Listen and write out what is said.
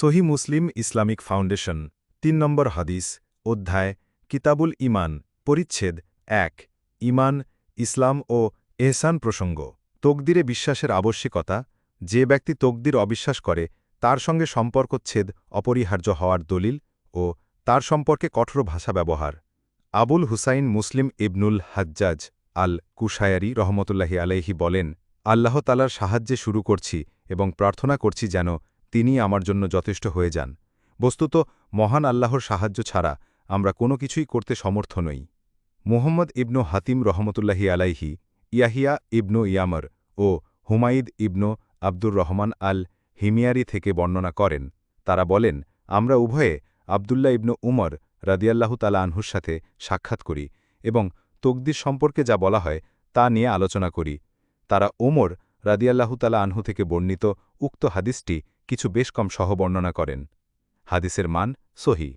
সহি মুসলিম Islamic foundation, তিন নম্বর হাদিস, অধ্যায়, কিতাবুল ইমান পরিচ্ছেদ, এক ইমান ইসলাম ও এহসান প্রসঙ্গ, তকদিরে বিশ্বাসের আবশ্যিকতা, যে ব্যক্তি তকদির অবিশ্বাস করে, তার সঙ্গে সম্পর্কচ্ছেদ অপরিহার্য হওয়ার দলিল ও তার সম্পর্কে কঠোর ভাষা ব্যবহার। আবুল হুসাইন মুসলিম ইবনুল হাজ্জাজ আল কুশায়ারি রহমতুল্লাহি আলাইহি বলেন, আল্লাহ তালার সাহায্যে শুরু করছি এবং প্রার্থনা করছি যেন তিনি আমার জন্য যথেষ্ট হয়ে যান। বস্তুত, মহান আল্লাহর সাহায্য ছাড়া আমরা কোনো কিছুই করতে সমর্থ নই। মুহম্মদ ইবনু হাতিম রহমতুল্লাহি আলাইহি, ইয়াহিয়া ইবনু ইয়ামর ও হুমাইদ ইবনু আব্দুর রহমান আল হিমিয়ারি থেকে বর্ণনা করেন। তারা বলেন, আমরা উভয়ে আবদুল্লাহ ইবনু উমর রাদিয়াল্লাহু তালা আনহুর সাথে সাক্ষাৎ করি এবং তকদির সম্পর্কে যা বলা হয় তা নিয়ে আলোচনা করি। তারা ওমর রাদিয়াল্লাহু তালা আনহু থেকে বর্ণিত উক্ত হাদিসটি কিছু বেশ কম সহবর্ণনা করেন। হাদিসের মান সহি।